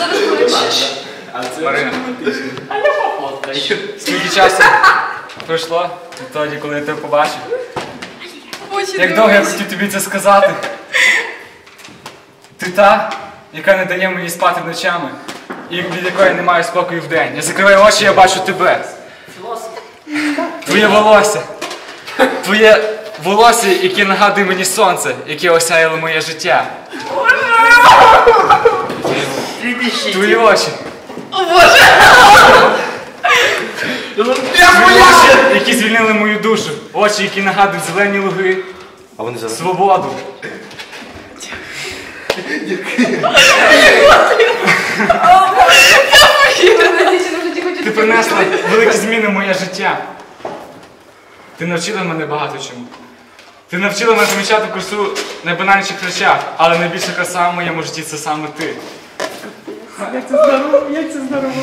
Зараз побачиш. Марина, А я пофоткаю. скільки часу пройшло відтоді, коли я тебе побачив? Як довго я хотів тобі це сказати? Ти та, яка не дає мені спати ночами, і від якої не маю спокою вдень. Я закриваю очі, я бачу тебе. Філософ. Твоє волосся. Твоє волосся, яке нагадує мені сонце, яке осяяло моє життя. Твої очі. Твої очі, які звільнили мою душу. Очі, які нагадують зелені луги, А вони зараз. свободу. Ти принесла великі зміни в моє життя. Ти навчила мене багато чому. Ти навчила мене помічати красу в найбанальніших речах, але найбільша краса в моєму житті це саме ти. Як це здорово, як це здорово.